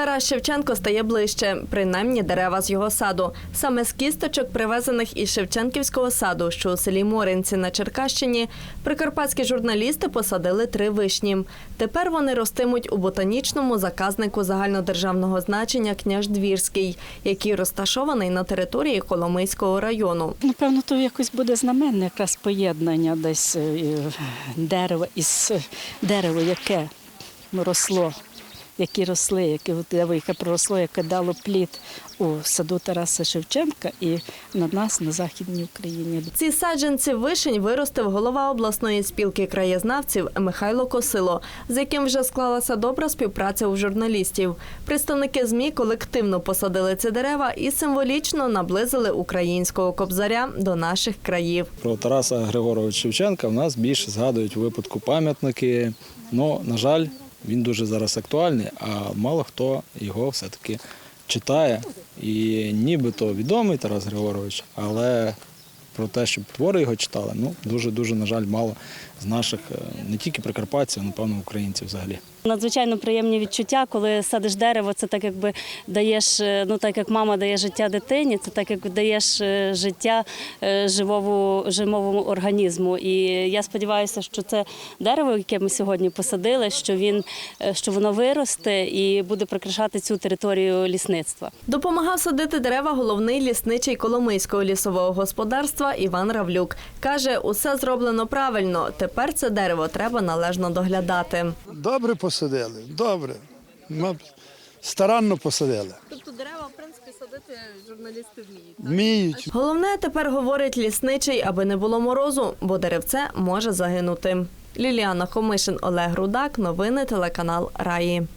Тарас Шевченко стає ближче, принаймні дерева з його саду. Саме з кісточок, привезених із Шевченківського саду, що у селі Моринці на Черкащині, прикарпатські журналісти посадили три вишні. Тепер вони ростимуть у ботанічному заказнику загальнодержавного значення Княждвірський, який розташований на території Коломийського району. Напевно, то якось буде знаменне якраз поєднання десь е, дерева із дерево, яке росло, які росли, яке дерево, яке проросло, яке дало плід у саду Тараса Шевченка і на нас на Західній Україні. Ці саджанці вишень виростив голова обласної спілки краєзнавців Михайло Косило, з яким вже склалася добра співпраця у журналістів. Представники ЗМІ колективно посадили ці дерева і символічно наблизили українського кобзаря до наших країв. Про Тараса Григоровича Шевченка в нас більше згадують у випадку пам'ятники. Ну, на жаль, він дуже зараз актуальний, а мало хто його все-таки читає. І нібито відомий Тарас Григорович, але про те, щоб твори його читали, ну дуже-дуже, на жаль, мало з наших е, не тільки прикарпатців, а напевно, українців взагалі. Надзвичайно приємні відчуття, коли садиш дерево, це так якби даєш, е, ну так як мама дає життя дитині, це так як даєш е, життя живому, живому організму. І я сподіваюся, що це дерево, яке ми сьогодні посадили, що він що воно виросте і буде прикрашати цю територію лісництва. Допомагав садити дерева головний лісничий Коломийського лісового господарства Іван Равлюк. Каже, усе зроблено правильно. Тепер це дерево треба належно доглядати. Добре посадили, добре. Ми старанно посадили. Тобто дерева, в принципі, садити журналісти вміють. Вміють. Головне тепер говорить лісничий, аби не було морозу, бо деревце може загинути. Ліліана Хомишин, Олег Рудак. Новини телеканал Раї.